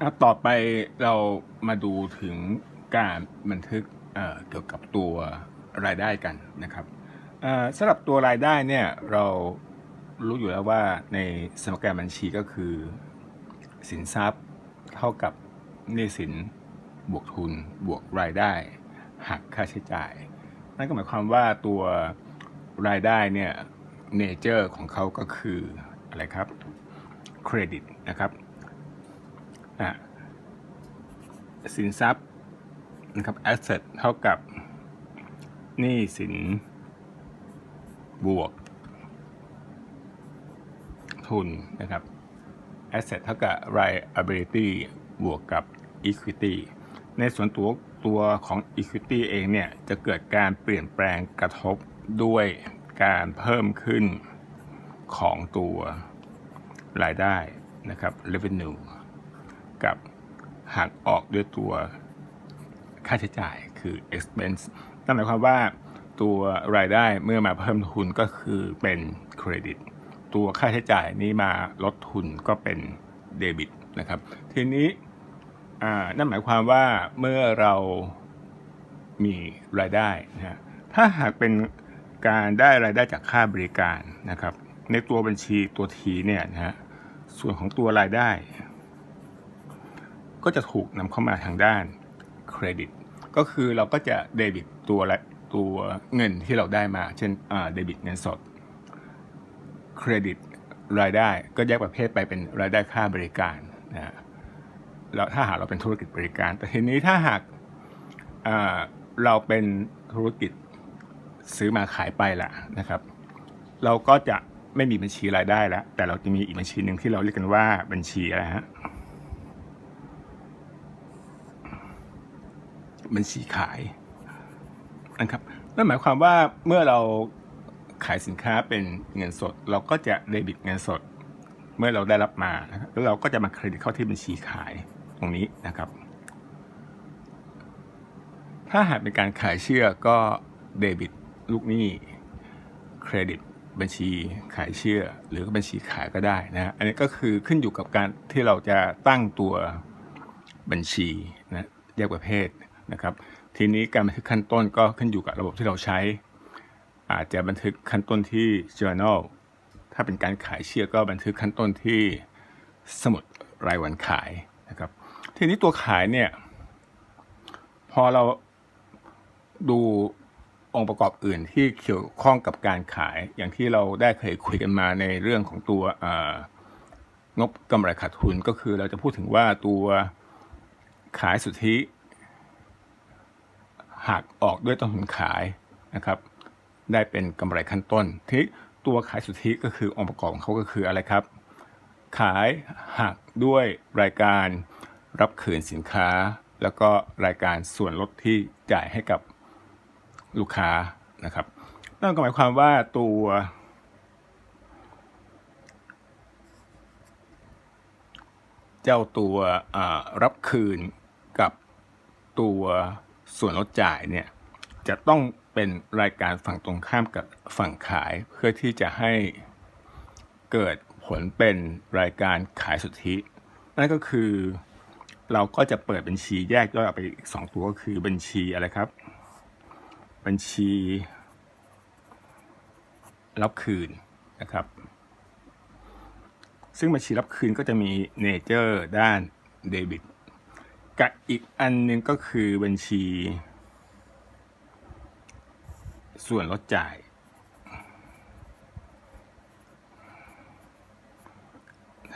อะต่อไปเรามาดูถึงการบันทึกเเกี่ยวกับตัวรายได้กันนะครับสำหรับตัวรายได้เนี่ยเรารู้อยู่แล้วว่าในสมการบัญชีก็คือ สินทรัพย์เท่ากับหนี้สินบวกทุนบวกรายได้ หักค่าใช้จ่าย นั่นก็หมายความว่าตัวรายได้เนี่ยเนเจอร์ของเขาก็คืออะไรครับเครดิตนะครับ อะสินทรัพย์นะครับ asset เท่ากับหนี้สินบวก ทุนนะครับ asset เท่ากับ liability บวกกับ equity ในส่วนตัวตัวของ equity เองเนี่ยจะเกิดการเปลี่ยนแปลงกระทบด้วยการเพิ่มขึ้นของตัวรายได้นะครับ revenue กับหักออกด้วยตัวค่าใช้จ่ายคือ expense นั่นหมายความว่าตัวรายได้เมื่อมาเพิ่มทุนก็คือเป็นเครดิต ตัวค่าใช้จ่ายนี้มาลดทุนก็เป็นเดบิตนะครับ ทีนี้อ่านั่นหมายความว่าเมื่อเรามีรายได้นะฮะถ้าหากเป็นการได้รายได้จากค่าบริการนะครับ ในตัวบัญชีตัวทีเนี่ยนะฮะส่วนของตัวรายได้ ก็จะถูกนำเข้ามาทางด้านเครดิต ก็คือเราก็จะเดบิตตัวละตัวเงินที่เราได้มา เช่นเดบิตเงินสดเครดิตรายได้ก็แยกประเภทไปเป็นรายได้ค่าบริการนะฮะแล้วถ้าหากเราเป็นธุรกิจบริการ แต่ทีนี้ถ้าหากเราเป็นธุรกิจซื้อมาขายไปละนะครับ เราก็จะไม่มีบัญชีรายได้แล้วแต่เราจะมีอีกบัญชีหนึ่งที่เราเรียกกันว่าบัญชีอะไรฮะ บัญชีขายนะครับนั่นหมายความว่าเมื่อเราขายสินค้าเป็นเงินสด เราก็จะเดบิตเงินสด เมื่อเราได้รับมานะครับแล้วเราก็จะมาเครดิตเข้าที่บัญชีขายตรงนี้นะครับ ถ้าหากเป็นการขายเชื่อก็เดบิตลูกหนี้เครดิตบัญชีขายเชื่อหรือบัญชีขายก็ได้นะอันนี้ก็คือขึ้นอยู่กับการที่เราจะตั้งตัวบัญชีนะแยกประเภท นะครับ ทีนี้การบันทึกขั้นต้นก็ขึ้นอยู่กับระบบที่เราใช้ อาจจะบันทึกขั้นต้นที่ journal ถ้าเป็นการขายเชื่อก็บันทึกขั้นต้นที่สมุดรายวันขายนะครับ ทีนี้ตัวขายเนี่ยพอเราดูองค์ประกอบอื่นที่เกี่ยวข้องกับการขายอย่างที่เราได้เคยคุยกันมาในเรื่องของตัวงบกำไรขาดทุนก็คือเราจะพูดถึงว่าตัวขายสุทธิ หักออกด้วยต้นทุนขายนะครับ ได้เป็นกำไรขั้นต้น ที่ตัวขายสุทธิก็คือองค์ประกอบของเขาก็คืออะไรครับ ขายหักด้วยรายการรับคืนสินค้า แล้วก็รายการส่วนลดที่จ่ายให้กับลูกค้านะครับนั่นก็หมายความว่าตัวเจ้าตัวรับคืนกับตัว ส่วนลดจ่ายเนี่ยจะต้องเป็นรายการฝั่งตรงข้ามกับฝั่งขายเพื่อที่จะให้เกิดผลเป็นรายการขายสุทธิ นั่นก็คือเราก็จะเปิดบัญชีแยกย่อยออกไปอีกสองตัวก็คือบัญชีอะไรครับ บัญชี รับคืนนะครับ ซึ่งบัญชีรับคืนก็จะมีเนเจอร์ด้านเดบิต กับอีกอันหนึงก็คือบัญชี ส่วนลดจ่าย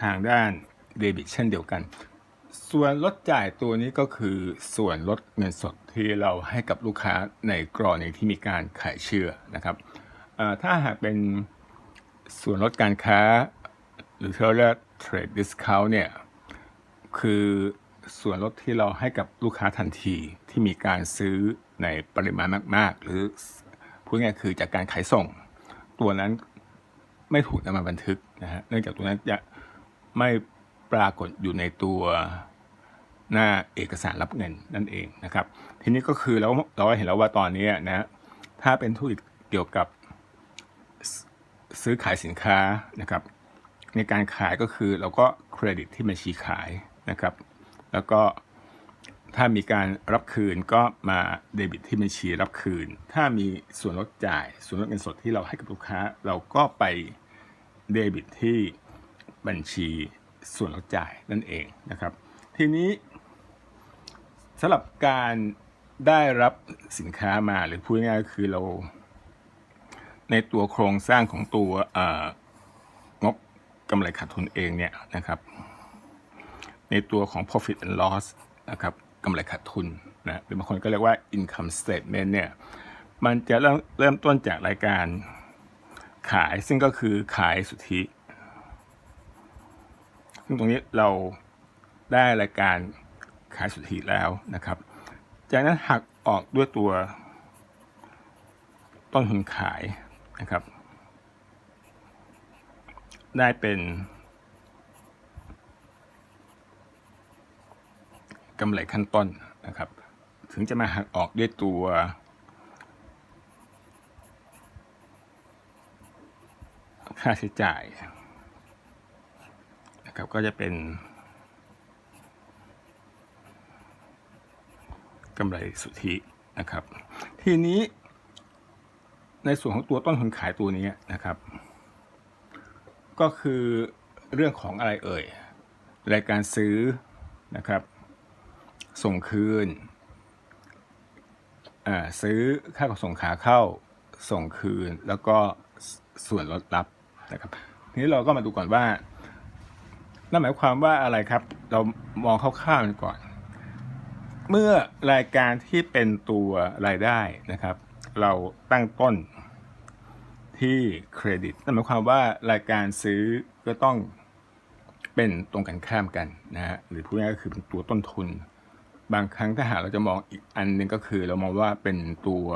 ทางด้านเดบิตเช่นเดียวกัน ส่วนลดจ่ายตัวนี้ก็คือส่วนลดเงินสดที่เราให้กับลูกค้าในกรณีที่มีการขายเชื่อนะครับ ถ้าหากเป็นส่วนลดการค้า หรือที่เราเรียก trade discount เนี่ย คือ ส่วนลดที่เราให้กับลูกค้าทันทีที่มีการซื้อในปริมาณมาก ๆ หรือพูดง่ายคือจากการขายส่ง ตัวนั้นไม่ถูกนำมาบันทึกนะฮะเนื่องจากตัวนั้นจะไม่ปรากฏอยู่ในตัวหน้าเอกสารรับเงินนั่นเองนะครับ ทีนี้ก็คือเราเราเห็นแล้วว่าตอนนี้นะถ้าเป็นธุรกิจเกี่ยวกับซื้อขายสินค้านะครับ ในการขายก็คือเราก็เครดิตที่บัญชีขายนะครับ แล้วก็ถ้ามีการรับคืนก็มาเดบิตที่บัญชีรับคืน ถ้ามีส่วนลดจ่าย ส่วนลดเงินสดที่เราให้กับลูกค้า เราก็ไปเดบิตที่บัญชีส่วนลดจ่ายนั่นเองนะครับ ทีนี้สำหรับการได้รับสินค้ามาหรือพูดง่ายๆก็คือเรา ในตัวโครงสร้างของตัวงบกำไรขาดทุนเองเนี่ยนะครับ ในตัวของ profit and loss นะครับกำไรขาดทุนนะหรือบางคนก็เรียกว่า income statement เนี่ยมันจะเริ่มเริ่มต้นจากรายการขายซึ่งก็คือขายสุทธิ ซึ่งตรงนี้เราได้รายการขายสุทธิแล้วนะครับ จากนั้นหักออกด้วยตัวต้นทุนขายนะครับ ได้เป็น กำไรขั้นต้นนะครับ ถึงจะมาหักออกด้วยตัว ค่าใช้จ่ายนะครับก็จะเป็นกำไรสุทธินะครับ ทีนี้ในส่วนของตัวต้นทุนขายตัวนี้นะครับ ก็คือเรื่องของอะไรเอ่ย รายการซื้อนะครับ ส่งคืนอ่าซื้อค่าขนส่งขาเข้าส่งคืน แล้วก็ส่วนลดรับนะครับทีนี้เราก็มาดูก่อนว่านั่นหมายความว่าอะไรครับ เรามองคร่าวๆกันก่อน เมื่อรายการที่เป็นตัวรายได้นะครับ เราตั้งต้นที่เครดิตนั่นหมายความว่ารายการซื้อก็ต้องเป็นตรงกันข้ามกันนะฮะหรือพูดง่ายก็คือเป็นตัวต้นทุน บางครั้งถ้าหากเราจะมองอีกอันหนึ่งก็คือ เรามองว่าเป็นตัว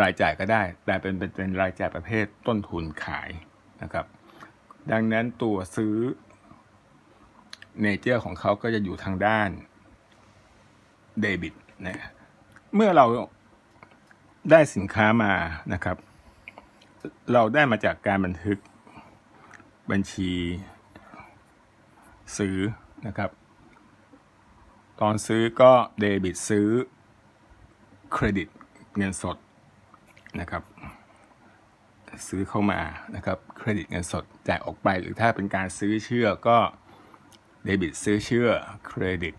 รายจ่ายก็ได้ แต่เป็นเป็นปนรายจ่ายประเภทต้นทุนขายนะครับ ดังนั้นตัวซื้อเนเจอร์ของเขาก็จะอยู่ทางด้านเดบิตนะเมื่อเราได้สินค้ามานะครับ เราได้มาจากการบันทึกบัญชีซื้อนะครับ ตอนซื้อก็เดบิตซื้อเครดิตเงินสดนะครับ ซื้อเข้ามานะครับเครดิตเงินสดจ่ายออกไปหรือถ้าเป็นการซื้อเชื่อก็เดบิตซื้อเชื่อเครดิต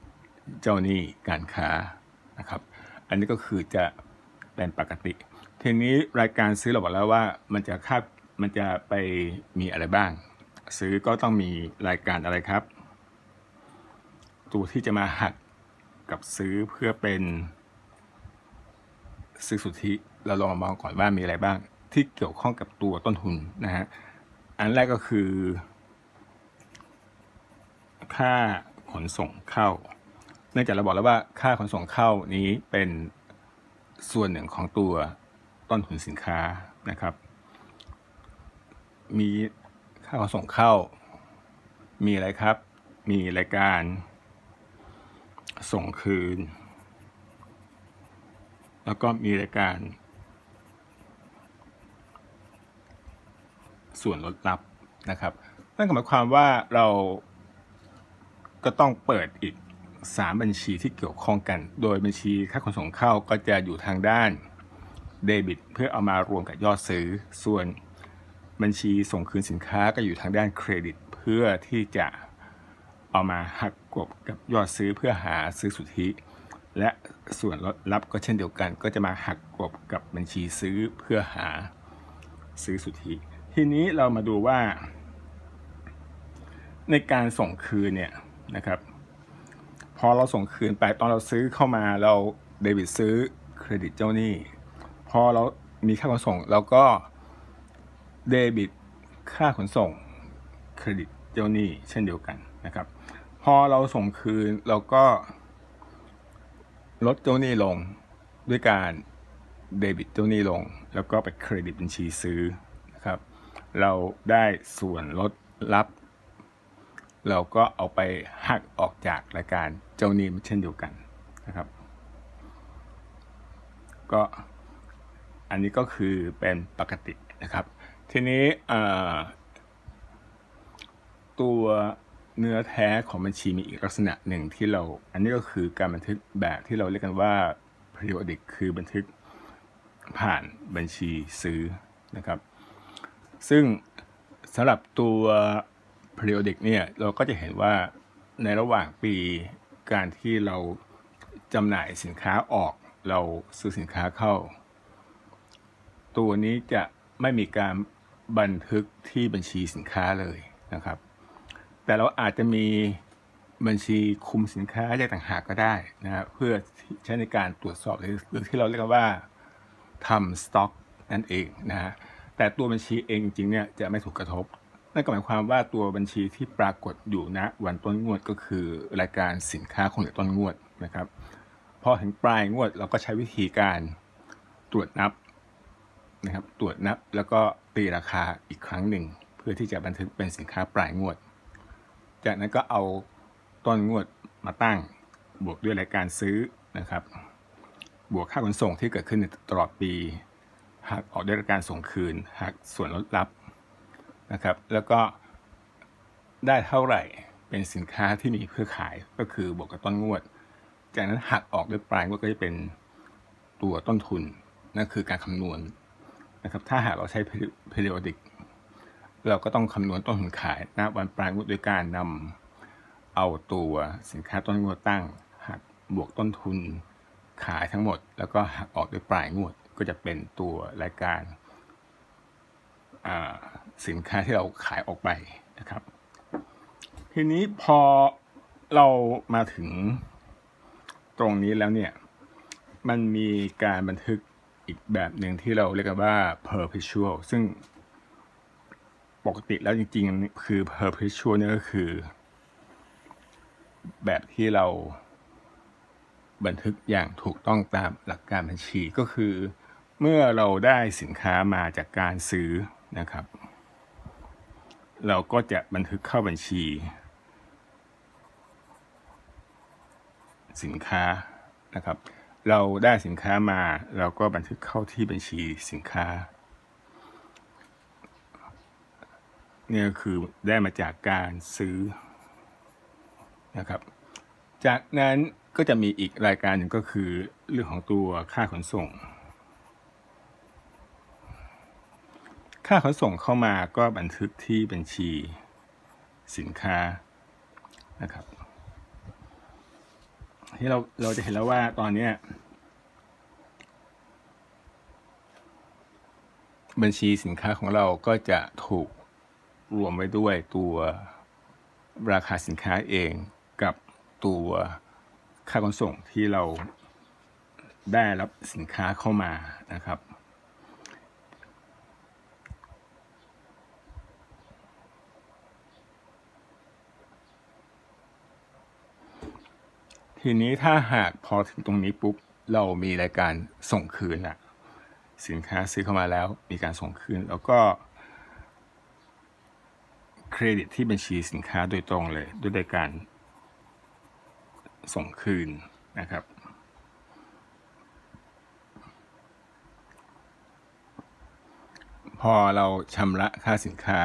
เจ้าหนี้การค้านะครับ อันนี้ก็คือจะเป็นปกติ ทีนี้รายการซื้อเราบอกแล้วว่ามันจะคาดมันจะไปมีอะไรบ้าง ซื้อก็ต้องมีรายการอะไรครับ ตัวที่จะมาหัก กับซื้อเพื่อเป็นซื้อสุทธิเราลองมามองก่อนว่ามีอะไรบ้าง ที่เกี่ยวข้องกับตัวต้นทุนนะฮะอันแรกก็คือ ค่าขนส่งเข้า เนื่องจากเราบอกแล้วว่าค่าขนส่งเข้านี้เป็นส่วนหนึ่งของตัวต้นทุนสินค้านะครับ มีค่าขนส่งเข้า มีอะไรครับ มีรายการ ส่งคืน แล้วก็มีรายการ ส่วนลดรับนะครับ นั่นหมายความว่าเราก็ต้องเปิดอีก 3 บัญชีที่เกี่ยวข้องกัน โดยบัญชีค่าขนส่งเข้าก็จะอยู่ทางด้านเดบิต เพื่อเอามารวมกับยอดซื้อ ส่วนบัญชีส่งคืนสินค้าก็อยู่ทางด้านเครดิต เพื่อที่จะเอามาหัก บกับยอดซื้อเพื่อหาซื้อสุทธิ และส่วนลดรับก็เช่นเดียวกัน ก็จะมาหักกบกับบัญชีซื้อเพื่อหาซื้อสุทธิ ทีนี้เรามาดูว่า ในการส่งคืนเนี่ยนะครับพอเราส่งคืนไปตอนเราซื้อเข้ามาเราเดบิตซื้อเครดิตเจ้าหนี้ พอเรามีค่าขนส่งเราก็เดบิตค่าขนส่งเครดิตเจ้าหนี้เช่นเดียวกันนะครับ อเราส่งคืนเราก็ลดเจ้าหนี้ลงด้วยการเดบิตเจ้าหนี้ลง แล้วก็ไปเครดิตบัญชีซื้อนะครับ เราได้ส่วนลดรับ เราก็เอาไปหักออกจากรายการเจ้าหนี้เช่นเดียวกันนะครับ ก็อันนี้ก็คือเป็นปกตินะครับ ทีนี้ตัว เนื้อแท้ของบัญชีมีอีกลักษณะหนึ่งที่เรา อันนี้ก็คือการบันทึกแบบที่เราเรียกกันว่า periodic คือบันทึกผ่านบัญชีซื้อนะครับ ซึ่งสำหรับตัว periodic เนี่ยเราก็จะเห็นว่าในระหว่างปีการที่เราจำหน่ายสินค้าออกเราซื้อสินค้าเข้า ตัวนี้จะไม่มีการบันทึกที่บัญชีสินค้าเลยนะครับ แต่เราอาจจะมีบัญชีคุมสินค้าแยกต่างหากก็ได้นะครับเพื่อใช้ในการตรวจสอบหรือที่เราเรียกว่าทำสต็อกนั่นเองนะฮะแต่ตัวบัญชีเองจริงเนี่ยจะไม่ถูกกระทบ นั่นก็หมายความว่าตัวบัญชีที่ปรากฏอยู่ณวันต้นงวดก็คือรายการสินค้าคงเหลือต้นงวดนะครับพอถึงปลายงวดเราก็ใช้วิธีการตรวจนับนะครับตรวจนับแล้วก็ตีราคาอีกครั้งหนึ่ง เพื่อที่จะบันทึกเป็นสินค้าปลายงวด จากนั้นก็เอาต้นงวดมาตั้งบวกด้วยรายการซื้อนะครับ บวกค่าขนส่งที่เกิดขึ้นในตลอดปีหักออกด้วยรายการส่งคืนหักส่วนลดรับนะครับ แล้วก็ได้เท่าไหร่เป็นสินค้าที่มีเพื่อขายก็คือบวกกับต้นงวด จากนั้นหักออกด้วยปลายงวดก็จะเป็นตัวต้นทุนนั่นคือการคำนวณนะครับ ถ้าหากเราใช้ periodic เราก็ต้องคำนวณต้นทุนขายณวันปลายงวดโดยการนำเอาตัวสินค้าต้นงวดตั้ง หักบวกต้นทุนขายทั้งหมด แล้วก็หักออกด้วยปลายงวดก็จะเป็นตัวรายการอ่าสินค้าที่เราขายออกไปนะครับ ทีนี้พอเรามาถึงตรงนี้แล้วเนี่ย มันมีการบันทึกอีกแบบหนึ่งที่เราเรียกกันว่า perpetual ซึ่ง ปกติแล้วจริงๆ คือ perpetual เนี่ยก็คือ แบบที่เราบันทึกอย่างถูกต้องตามหลักการบัญชีก็คือ เมื่อเราได้สินค้ามาจากการซื้อนะครับ เราก็จะบันทึกเข้าบัญชี สินค้านะครับ เราได้สินค้ามา เราก็บันทึกเข้าที่บัญชีสินค้า เนี่ยคือได้มาจากการซื้อนะครับ จากนั้นก็จะมีอีกรายการหนึ่งก็คือเรื่องของตัวค่าขนส่ง ค่าขนส่งเข้ามาก็บันทึกที่บัญชีสินค้านะครับที่เราเราจะเห็นแล้วว่าตอนนี้บัญชีสินค้าของเราก็จะถูก รวมไว้ด้วยตัวราคาสินค้าเองกับตัวค่าขนส่งที่เราได้รับสินค้าเข้ามานะครับ ทีนี้ถ้าหากพอถึงตรงนี้ปุ๊บ เรามีรายการส่งคืนละสินค้าซื้อเข้ามาแล้วมีการส่งคืนแล้วก็ เครดิตที่บัญชีสินค้าโดยตรงเลยด้วยรายการส่งคืนนะครับ พอเราชำระค่าสินค้า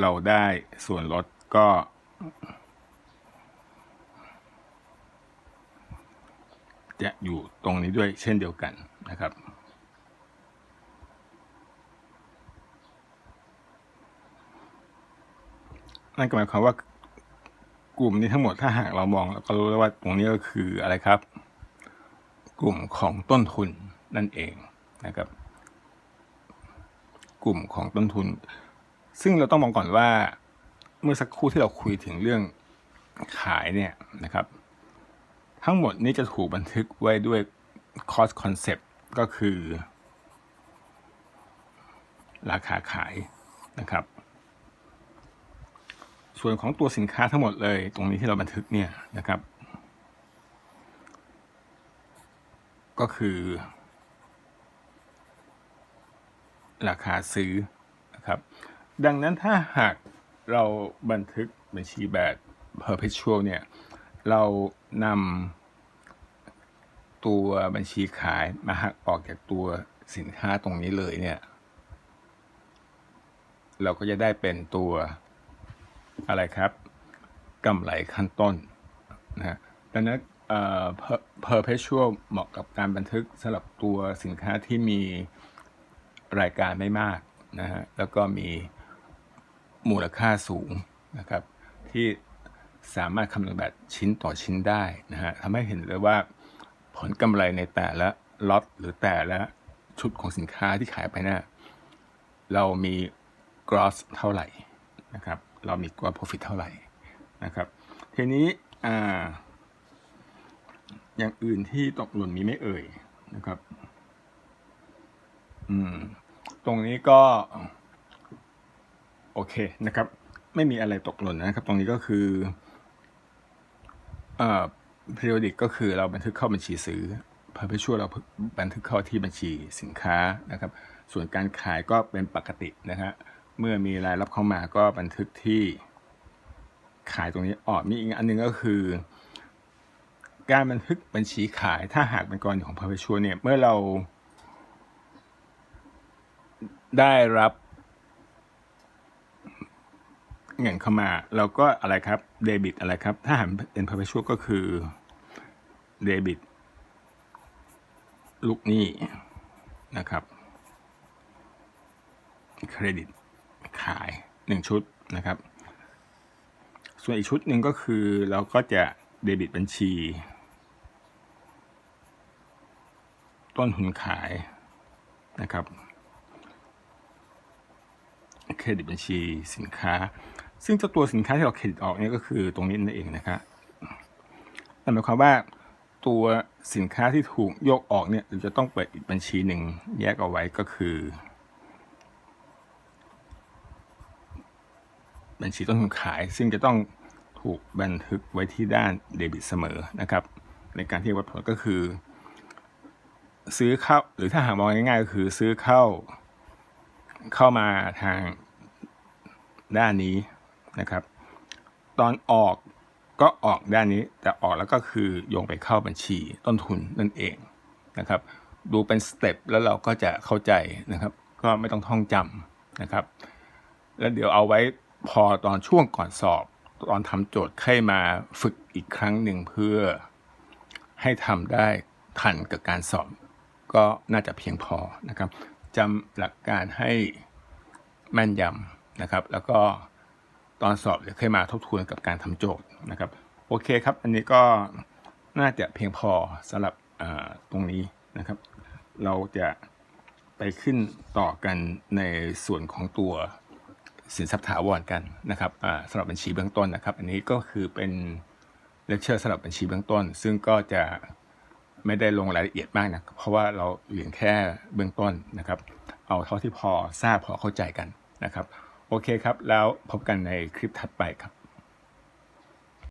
เราได้ส่วนลดก็จะอยู่ตรงนี้ด้วยเช่นเดียวกันนะครับ นั่นก็หมายความว่ากลุ่มนี้ทั้งหมดถ้าหากเรามองเราก็รู้แล้วว่าตรงนี้ก็คืออะไรครับ กลุ่มของต้นทุนนั่นเองนะครับ กลุ่มของต้นทุน ซึ่งเราต้องมองก่อนว่า เมื่อสักครู่ที่เราคุยถึงเรื่องขายเนี่ยนะครับ ทั้งหมดนี้จะถูกบันทึกไว้ด้วย cost concept ก็คือ ราคาขายนะครับ ส่วนของตัวสินค้าทั้งหมดเลย ตรงนี้ที่เราบันทึกเนี่ยนะครับ ก็คือ ราคาซื้อนะครับ ดังนั้นถ้าหากเราบันทึกบัญชีแบบ perpetual เนี่ย เรานำตัวบัญชีขายมาหักออกจากตัวสินค้าตรงนี้เลยเนี่ย เราก็จะได้เป็นตัว อะไรครับกำไรขั้นต้นนะฮะดังนั้นเอ่อ per- perpetual เหมาะกับการบันทึกสำหรับตัวสินค้าที่มีรายการไม่มากนะฮะแล้วก็มีมูลค่าสูงนะครับ ที่สามารถคำนวณแบบชิ้นต่อชิ้นได้นะฮะทำให้เห็นเลยว่าผลกำไรในแต่ละล็อตหรือแต่ละชุดของสินค้าที่ขายไปนะ่ะเรามี gross เท่าไหร่นะครับ เรามี gross profit เท่าไหร่นะครับ ทีนี้อ่าอย่างอื่นที่ตกหล่นมีไม่เอ่ยนะครับ อืม ตรงนี้ก็ โอเคนะครับ ไม่มีอะไรตกหล่นนะครับ ตรงนี้ก็คือเอ่อ periodic ก็คือเราบันทึกเข้าบัญชีซื้อ perpetual เราบันทึกเข้าที่บัญชีสินค้านะครับ ส่วนการขายก็เป็นปกตินะฮะ เมื่อมีรายรับเข้ามาก็บันทึกที่ขายตรงนี้ออกมีอีกอันหนึ่งก็คือ การบันทึกบัญชีขายถ้าหากเป็นกรณีของ perpetual เนี่ยเมื่อเรา ได้รับเงินเข้ามาเราก็อะไรครับเดบิตอะไรครับ ถ้าหากเป็น perpetual ก็คือเดบิตลูกหนี้นะครับเครดิต ขายหนึ่งชุดนะครับ ส่วนอีกชุดหนึ่งก็คือเราก็จะเดบิตบัญชี ต้นทุนขายนะครับเครดิตบัญชีสินค้า ซึ่งเจ้าตัวสินค้าที่เราเครดิตออกเนี่ยก็คือตรงนี้นั่นเองนะครับนั่นหมายความว่าตัวสินค้าที่ถูกยกออกเนี่ยเราจะต้องเปิดอีกบัญชีหนึ่งแยกเอาไว้ก็คือ บัญชีต้นทุนขาย ซึ่งจะต้องถูกบันทึกไว้ที่ด้านเดบิตเสมอนะครับ ในการที่วัดผลก็คือ ซื้อเข้าหรือถ้าหากมองง่ายๆก็คือซื้อเข้าเข้ามาทางด้านนี้นะครับ ตอนออกก็ออกด้านนี้แต่ออกแล้วก็คือโยงไปเข้าบัญชีต้นทุนนั่นเองนะครับ ดูเป็นสเต็ปแล้วเราก็จะเข้าใจนะครับ ก็ไม่ต้องท่องจำนะครับ แล้วเดี๋ยวเอาไว้ พอตอนช่วงก่อนสอบ ตอนทำโจทย์ให้มาฝึกอีกครั้งหนึ่งเพื่อให้ทำได้ทันกับการสอบ ก็น่าจะเพียงพอนะครับจำหลักการให้แม่นยำนะครับ แล้วก็ตอนสอบเดี๋ยวค่อยมาทบทวนกับการทำโจทย์นะครับ โอเคครับ อันนี้ก็น่าจะเพียงพอสำหรับตรงนี้นะครับ เราจะไปขึ้นต่อกันในส่วนของตัว สินทรัพย์ถาวรกันนะครับสำหรับบัญชีเบื้องต้นนะครับ อันนี้ก็คือเป็นเลคเชอร์สำหรับบัญชีเบื้องต้น ซึ่งก็จะไม่ได้ลงรายละเอียดมากนะเพราะว่าเราเรียนแค่เบื้องต้นนะครับ เอาเท่าที่พอทราบพอเข้าใจกันนะครับ โอเคครับ แล้วพบกันในคลิปถัดไปครับ